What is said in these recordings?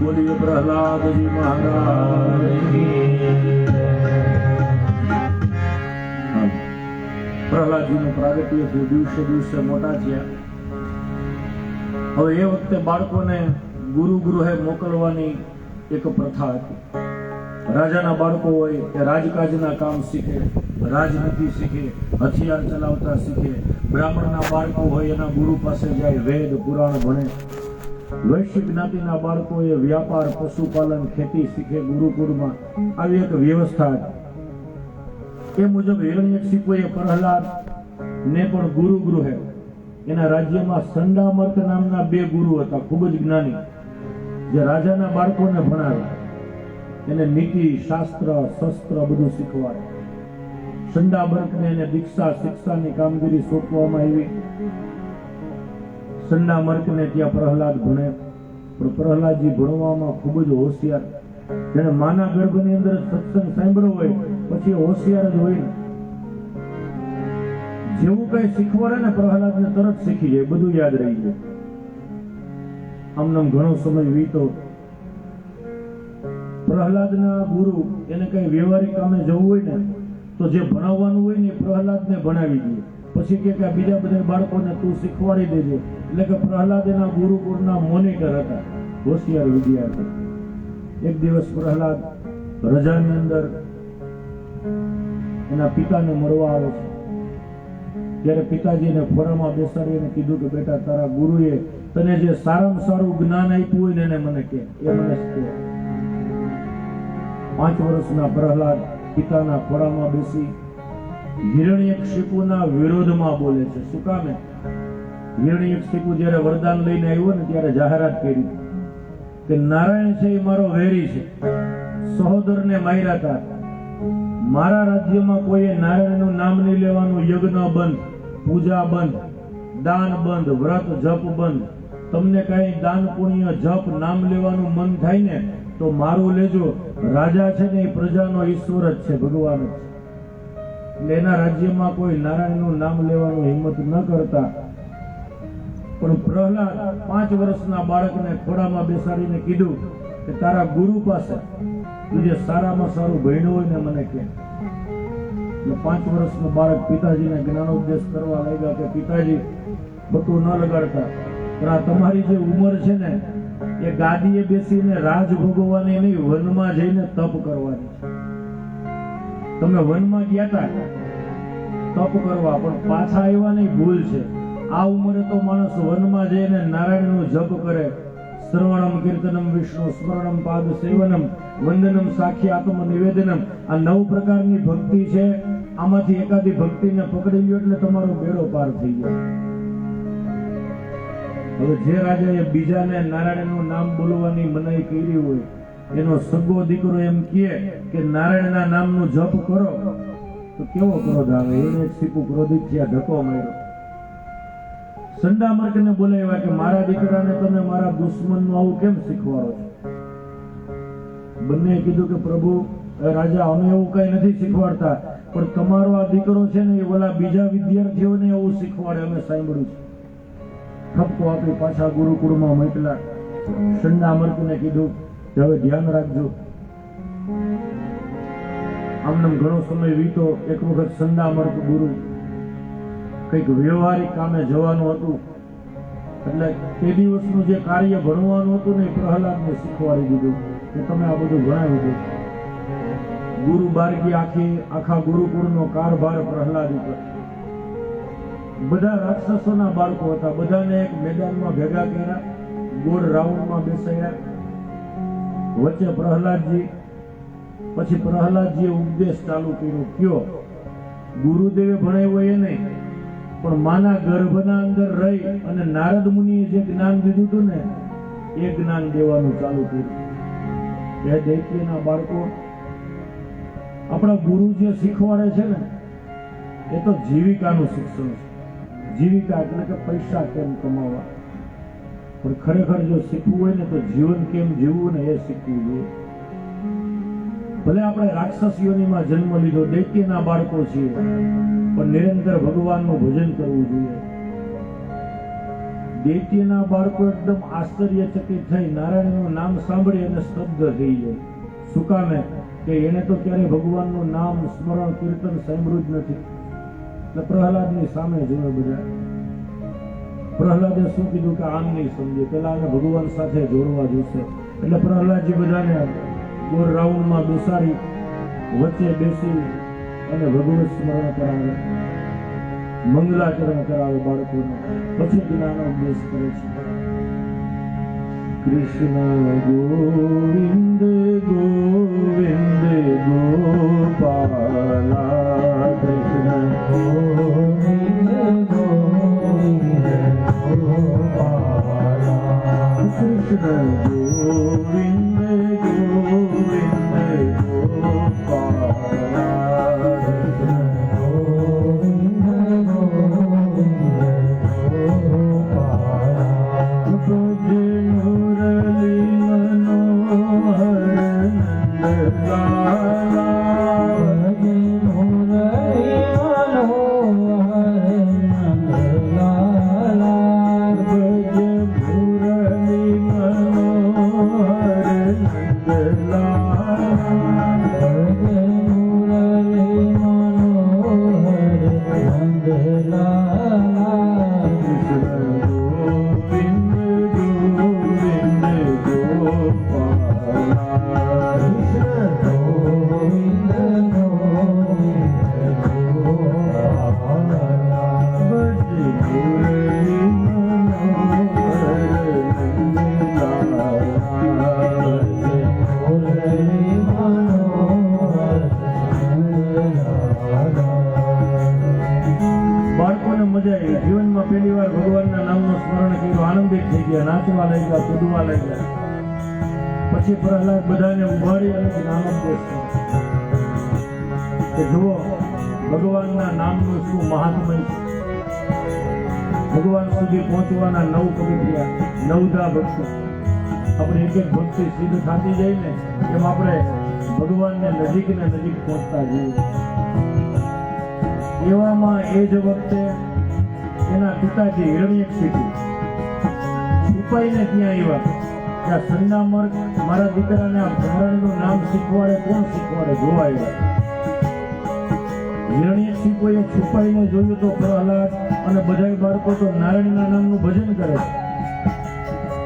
બોલીએ પ્રહલાદજી મહારાજ. પ્રહલાદજીનું પ્રાગટ્ય થયું દિવસે દિવસે મોટા થયા. હવે એ વખતે બાળકોને ગુરુ ગૃહે મોકલવાની એક પ્રથા હતી. રાજાના બાળકો હોય એ રાજકાજના કામ શીખે, રાજનીતિ શીખે, હથિયાર ચલાવતા શીખે. બ્રાહ્મણના બાળકો હોય એના ગુરુ પાસે જાય, વેદ પુરાણ ભણે. વૈશ્ય જ્ઞાતિના બાળકોએ વ્યાપાર, પશુપાલન, ખેતી શીખે ગુરુકુળમાં આવી એક વ્યવસ્થા એ મુજબ હિરણ્યકશિપુએ પ્રહલાદ ને પણ ગુરુ ગૃહે. એના રાજ્યમાં સંડામર્ક નામના બે ગુરુ હતા, ખૂબ જ જ્ઞાની, જે રાજાના બાળકોને ભણાવે. એને નીતિ, શાસ્ત્ર, શસ્ત્ર બધું શીખવાડે. સંડામર્કને એને દીક્ષા, શિક્ષાની કામગીરી સોંપવામાં આવી. સંડામર્કને ત્યાં પ્રહલાદ ભણે. પણ પ્રહલાદજી ભણવામાં ખૂબ જ હોશિયાર. જેને માના ગર્ભની અંદર સત્સંગ સાંભળ્યો હોય, પછી હોશિયાર જ હોય. જેવું કઈ શીખવાડે ને પ્રહલાદને તરત શીખી જાય, બધું યાદ રહી જાય. આમનામ ઘણો સમય વીતો. પ્રહલાદના ગુરુ એને કઈ વ્યવહારિક કામે જવું હોય ને, તો જે ભણાવવાનું હોય ને એ પ્રહલાદને ભણાવી દે. પછી કે આ બીજા બધા બાળકોને તું શીખવાડી દેજે. એટલે કે પ્રહલાદ એના ગુરુકુળના મોનિટર હતા, હોશિયાર વિદ્યાર્થી. એક દિવસ પ્રહલાદ રજાની અંદર એના પિતાને મળવા આવે છે. ત્યારે પિતાજીને ફોરામાં બેસાડીને કીધું કે બેટા, તારા ગુરુએ તને જે સારામાં સારું જ્ઞાન આપ્યું હોય ને એને મને કે. એ મને કે. પાંચ વર્ષના પ્રહલાદ પિતાના ખોરામાં બેસી હિરણ્યકશિપુના વિરોધમાં બોલે છે. શું કામે હિરણ્યકશિપુ જ્યારે વરદાન લઈને આવ્યો ને ત્યારે જાહેરાત કરી. કે નારાયણ છે એ મારો વેરી છે. સહોદરને માર્યા હતા મારા રાજ્યમાં કોઈએ નારાયણનું નામ નહીં લેવાનું, યજ્ઞ બંધ, પૂજા બંધ, દાન બંધ, વ્રત, જપ બંધ. તમને કઈ દાન, પુણ્ય, જપ, નામ લેવાનું મન થાય ને, તો મારું લેજો. રાજા છે ને એ પ્રજાનો ઈશ્વર જ છે, ભગવાન જ છે. એના રાજ્યમાં કોઈ નારાયણનું નામ લેવાનું હિંમત ન કરતા. પણ પ્રહલાદ પાંચ વર્ષના બાળકને ખોડામાં બેસાડીને કીધું કે તારા ગુરુ પાસે તું સારામાં સારું ભણ્યું હોય ને મને કે. પાંચ વર્ષનો બાળક પિતાજીને જ્ઞાનોપદેશ કરવા લાગ્યા કે પિતાજી, બધું ન લગાડતા. પણ આ તમારી જે ઉંમર છે ને, એ ગાદીએ બેસીને રાજ ભોગવવાની નહીં, વનમાં જઈને તપ કરવાની છે. તમે વનમાં ગયા હતા તપ કરવા, પણ પાછા આવ્યા નહીં, ભૂલ છે. આ ઉંમરે તો માણસ વનમાં જઈને નારાયણનો જપ કરે. શ્રવણમ કીર્તનમ વિષ્ણુ સ્મરણમ પાદ સેવનમ, વંદનમ સાખી આત્મ નિવેદનમ આ નવ પ્રકારની ભક્તિ છે. આમાંથી એકાદી ભક્તિને પકડી લ્યો એટલે તમારો બેડો પાર થઈ ગયો. હવે જે રાજાએ બીજાને નારાયણનું નામ બોલવાની મનાઈ કરી હોય એનો સગો દીકરો એમ કહે કે નારાયણના નામનું જપ કરો. તો કેવો ક્રોધ આવે? એને સીપુ ક્રોધિત થયા ધક્કો માર્યો. સંડામર્કને બોલાવ્યા કે મારા દીકરાને તમે મારા દુશ્મનનું આવું કેમ શીખવાડો છો? બંને કીધું કે પ્રભુ રાજા, અમે એવું કઈ નથી શીખવાડતા, પણ તમારો આ દીકરો છે ને એ ઓલા બીજા વિદ્યાર્થીઓને એવું શીખવાડે, અમે સાંભળ્યું છે. ઠપકો આપી પાછા ગુરુકુળમાં મોકલા સંડામર્કને કીધું હવે ધ્યાન રાખજો. આમને ઘણો સમય વીતો, એક વખત સંડામર્ક ગુરુ કંઈક વ્યવહારિક કામે જવાનું હતું. એટલે તે દિવસનું જે કાર્ય ભણવાનું હતું ને એ પ્રહલાદને શીખવાડી દીધું. કે તમે આ બધું ભણાવી દો. ગુરુ બારગી આખી, આખા ગુરુકુળનો કારભાર પ્રહલાદ ઉપર. બધા રાક્ષસોના બાળકો હતા. બધાને એક મેદાનમાં ભેગા કર્યા, ગોળ રાઉન્ડમાં બેસાડ્યા. વચ્ચે પ્રહલાદજી, પછી પ્રહલાદજીએ ઉપદેશ ચાલુ કર્યો, કયો, ગુરુદેવે ભણાવ્યો નહીં પણ માના ગર્ભના અંદર રહી અને નારદ મુનિએ જે જ્ઞાન દીધું હતું ને, એ જ્ઞાન દેવાનું ચાલુ કર્યું. એ દૈત્યના બાળકો, આપણા ગુરુ જે શીખવાડે છે ને, એ તો જીવિકાનું શિક્ષણ છે. જીવિકા એટલે કે પૈસા કેમ કમાવા? પણ ખરેખર જો શીખવું હોય ને તો જીવન કેમ જીવવું ને એ શીખવું જોઈએ. ભલે આપણે રાક્ષસીઓનીમાં જન્મ લીધો, દૈત્યના બાળકો છીએ, પણ નિરંતર ભગવાનનું ભજન કરવું જોઈએ. દૈત્યના બાળકો એકદમ આશ્ચર્યચકિત થઈ, નારાયણનું નામ સાંભળી અને સ્તબ્ધ થઈ જાય શું કામે કે એને તો ક્યારે ભગવાનનું નામ સ્મરણ, કીર્તન જ નથી. પ્રહલાદની સામે જોયો બધા. પ્રહલાદે શું કીધું કે આમ નહીં સમજે. પેલા આને ભગવાન સાથે જોડવા જોશે. એટલે પ્રહલાદજી બધાને ગોળ રાઉન્ડમાં બેસાડી, વચ્ચે બેસી અને ભગવત સ્મરણ કરાવે. મંગલાચરણ કરાવે બાળકોને. પછી જ્ઞાન ઉપદેશ કરે છે. કૃષ્ણ ગોવિંદ ગોવિંદ ગોપાલા લાગ્યા. પછી પ્રહલાદ બધાને ઉભારી અને જ્ઞાનોપદેશ કે જુઓ, ભગવાનના નામનું શું મહાત્મય છે. ભગવાન સુધી પહોંચવાના નવ પગથિયા નવદા ભક્તો. આપણે એક એક ભક્તિ સિદ્ધ થતી જાય ને, એમ આપણે ભગવાનને નજીક ને નજીક પહોંચતા જઈએ. એવામાં એ જ વખતે એના પિતાજી હિરણ્યક્ષિપુ છુપાઈને ત્યાં આવ્યા કે આ સંડામર્ગ મારા દીકરાને આ ભગવાનનું નામ શીખવાડે, કોણ શીખવાડે જોવા આવ્યા સિંહોએ છુપાઈને જોયું તો પ્રહલાદ અને બધાય બાળકો તો નારાયણના નામનું ભજન કરે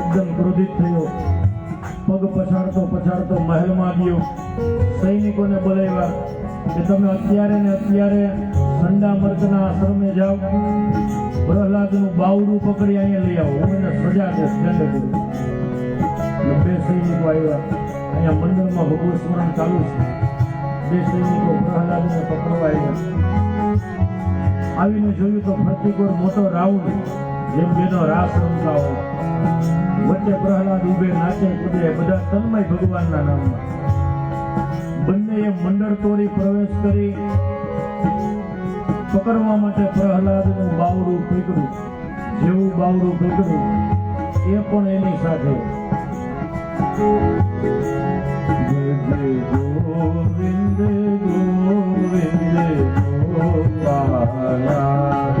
એકદમ ક્રોધિત થયો. પગ પછાડતો પછાડતો મહેલમાં ગયો સૈનિકોને બોલાવ્યા કે તમે અત્યારે ને અત્યારે ઠંડા મર્દના આશ્રમે જાઓ. પ્રહલાદનું બાવડું પકડી અહીંયા લઈ આવો. હું સજા દઈશ, દંડ કરું બે સૈનિકો આવ્યા. અહીંયા મંડળમાં ભગવત સ્મરણ ચાલુ છે. બે સૈનિકો પ્રહલાદને પકડવા આવ્યા. આવીને જોયું તો પ્રતિકોર મોટો રાઉન્ડ જેમ જેનો રાસ રમતા હોય. વચ્ચે પ્રહલાદ ઉભે નાચે, કૂદે, બધા તન્મય ભગવાનના નામમાં. બંનેએ મંડળ તોડી પ્રવેશ કરી. પકડવા માટે પ્રહલાદનું બાવડું પકડ્યું જેવું બાવડું પકડ્યું એ પણ એની સાથે. ગોવિંદ ગોવિંદ ગોપાલા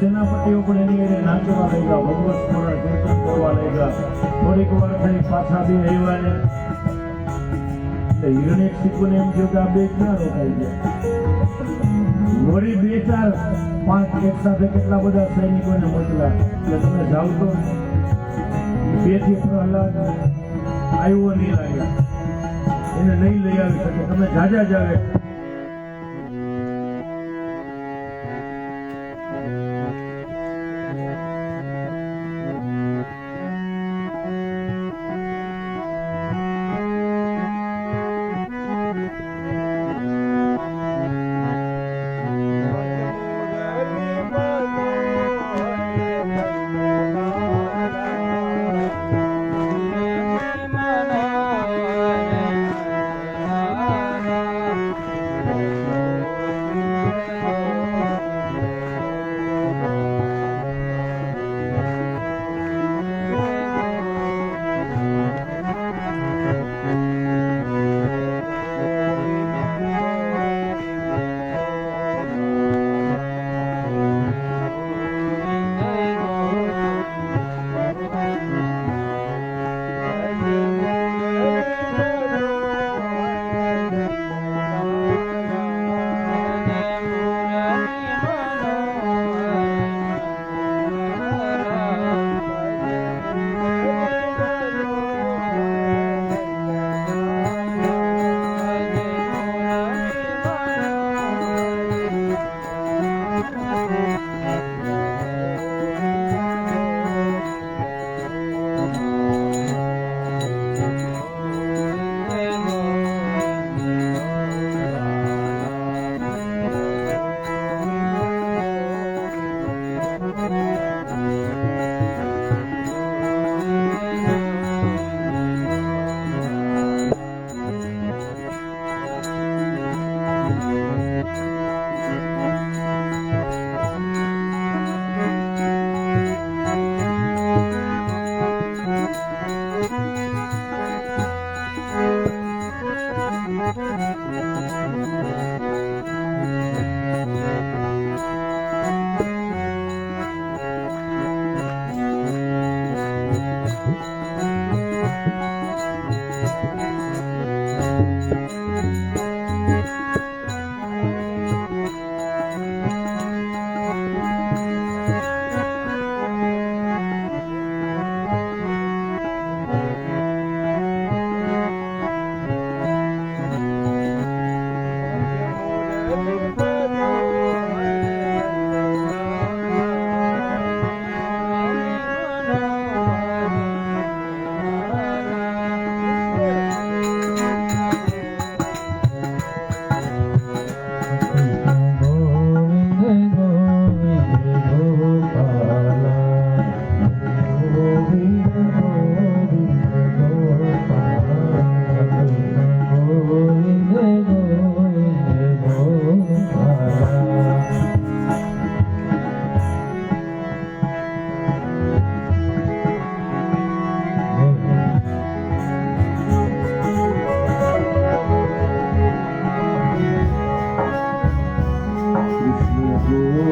સેનાપતિઓ પણ એની એને નાચવા લાગ્યા ભગવત સ્મરણ, કીર્તન કરવા લાગ્યા થોડીક વાર થઈ પાછા બે આવ્યા ને હિરણ્યકશિપુને એમ થયું કે આ બે ક્યાં રોકાઈ ગયા? વળી બે ચાર, પાંચ એક સાથે કેટલા બધા સૈનિકોને મોકલા એટલે તમે જાઓ તો બેથી પ્રહલાદ આવ્યો નહીં લાગ્યા એને નહીં લઈ આવી શકે. તમે જાજા જ આવે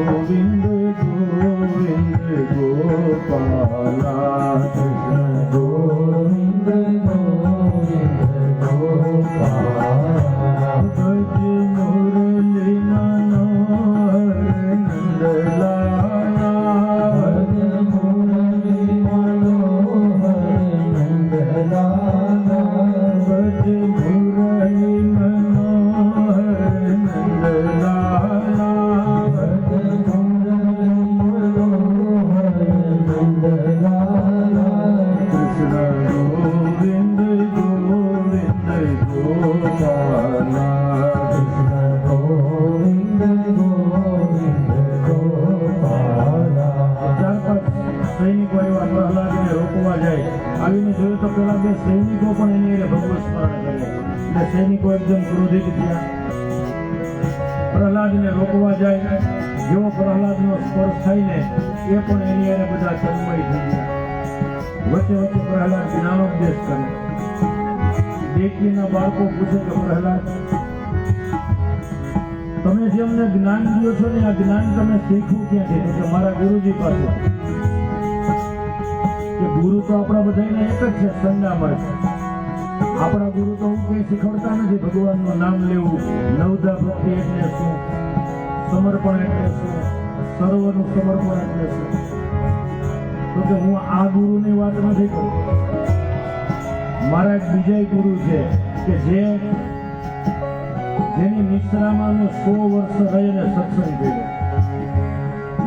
કૃષ્ણ ગોવિંદ ગોવિંદ એકદમ ક્રોધિત થયા પ્રહલાદને રોકવા જાય, જેવો પ્રહલાદનો સ્પર્શ થઈને એ પણ એની હારે બધા તન્મય થઈ ગયા. વચ્ચે વચ્ચે પ્રહલાદ જ્ઞાનોપદેશ કરે. દેખીના બાળકો પૂછે કે, પ્રહલાદ, તમે જે અમને જ્ઞાન દો છો ને, આ જ્ઞાન તમે શીખવું ક્યાંથી? કે મારા ગુરુજી પાસે. કે ગુરુ તો આપણા બધાને એક જ છે સંડામર આપણા ગુરુ તો કઈ શીખવડતા નથી, ભગવાનનું નામ લેવું. નવદા ભક્તિ એટલે શું? સમર્પણ એટલે શું? સર્વનું સમર્પણ એટલે શું? તો કે હું આ ગુરુની વાત નથી કરતો. મારા એક બીજા ગુરુ છે કે જે જેની નિશ્રામાં સો વર્ષ રહીને સત્સંગ કર્યો.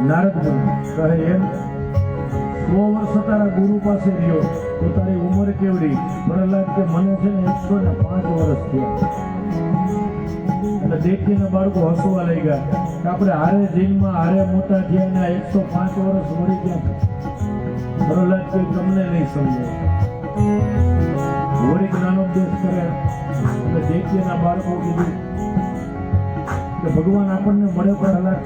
નારદ ગુરુ કહે એમ, સો વર્ષ તારા ગુરુ પાસે રહ્યો. તારી ઉંમર કેવડી? પ્રહલાદ કે મને છે ને એકસો ને પાંચ વર્ષ થયા. દેખીને બાળકો હસવા લઈ ગયા કે આપણે હારે જીમમાં હારે મોટા થયા ને એકસો પાંચ વર્ષ મળી ગયા. પ્રહલાદ કે તમને નહીં સમજે વળી દેશ કરે એટલે દેખીના બાળકો કીધું કે ભગવાન આપણને મળે પ્રહલાદ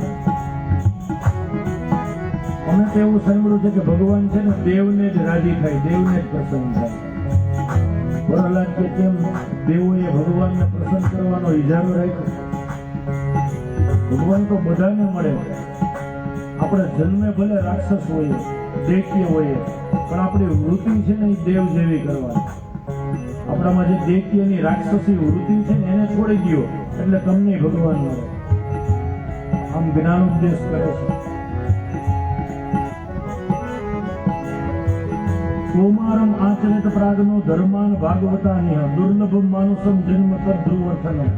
અમે તો એવું સાંભળ્યું છે કે ભગવાન છે ને દેવને જ રાજી થાય, દેવને જ પ્રસન્ન થાય. પ્રહલાદ કે કેમ દેવોએ ભગવાનને પ્રસન્ન કરવાનો ઇજારો રાખ્યો? ભગવાન તો બધાને મળે. આપણે જન્મે ભલે રાક્ષસ હોઈએ દૈત્ય હોઈએ, પણ આપણી વૃત્તિ છે ને એ દેવ જેવી કરવાની. આપણામાં જે દૈત્યની રાક્ષસી વૃત્તિ છે ને એને છોડી દો એટલે તમને ભગવાન મળે. આમ જ્ઞાન ઉપદેશ કરે છે. કૌમારમ આચરિત પ્રાગનો ધર્માન ભાગવતાની દુર્લભ માનુષમ જન્મ તદ્ધ્રુવર્થનમ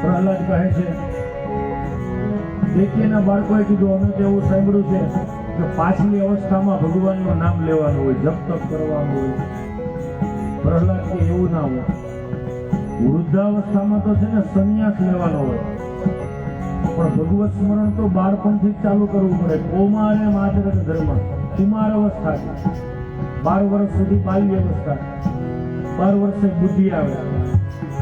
પ્રહલાદ કહે છે, દેખીના બાળકોએ કીધું, અમે તો એવું સાંભળ્યું છે કે પાછલી અવસ્થામાં ભગવાનનું નામ લેવાનું હોય, જપ તપ કરવાનું હોય. પ્રહલાદ કે એવું ના હોય. વૃદ્ધાવસ્થામાં તો છે ને સંન્યાસ લેવાનો હોય. પણ ભગવત સ્મરણ તો બાળપણથી ચાલુ કરવું પડે. કૌમાર માચરત ધર્મ. કુમાર અવસ્થા બાર વર્ષ સુધી બાલ્ય અવસ્થા બાર વર્ષે બુદ્ધિ આવે.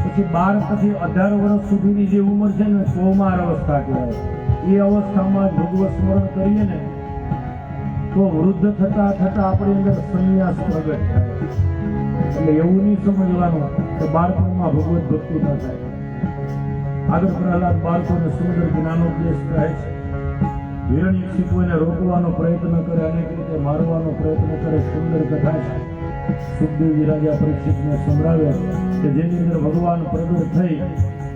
પછી બાર પછી અઢાર વર્ષ સુધીની જે ઉંમર છે ને કૌમાર અવસ્થા કહેવાય. એ અવસ્થામાં ભગવત સ્મરણ કરીએ ને, તો વૃદ્ધ થતા થતા આપણી અંદર સંન્યાસ પ્રગટ થાય. એટલે એવું નહીં સમજવાનું કે બાળપણમાં ભગવત ભક્તિ ન થાય. આગળ પ્રહલાદ બાળકોને સુંદર જ્ઞાનોપદેશ કહે છે. હિરણ્યક્ષિપુ એને રોકવાનો પ્રયત્ન કરે, અનેક રીતે મારવાનો પ્રયત્ન કરે, સુંદર કથા છે. સુખદેવજી રાજા પરીક્ષિતને સંભળાવ્યા કે જેની અંદર ભગવાન પ્રગટ થઈ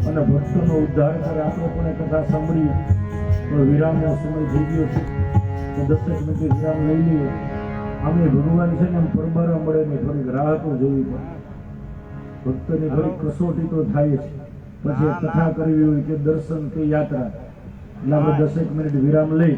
અને ભક્તોનો ઉદ્ધાર કરે. આપણે પણ કથા સાંભળીએ તો વિરામનો સમય થઈ ગયો છે. દસેક મિનિટ વિરામ લઈ લઈએ. આમે ભગવાન છે ને એમ પરબારા મળે ને થોડીક રાહતો જોવી પડે. ભક્તની થોડીક કસોટી તો થાય છે. પછી કથા કરવી હોય કે દર્શન કે યાત્રા. એટલે આપણે દસેક મિનિટ વિરામ લઈ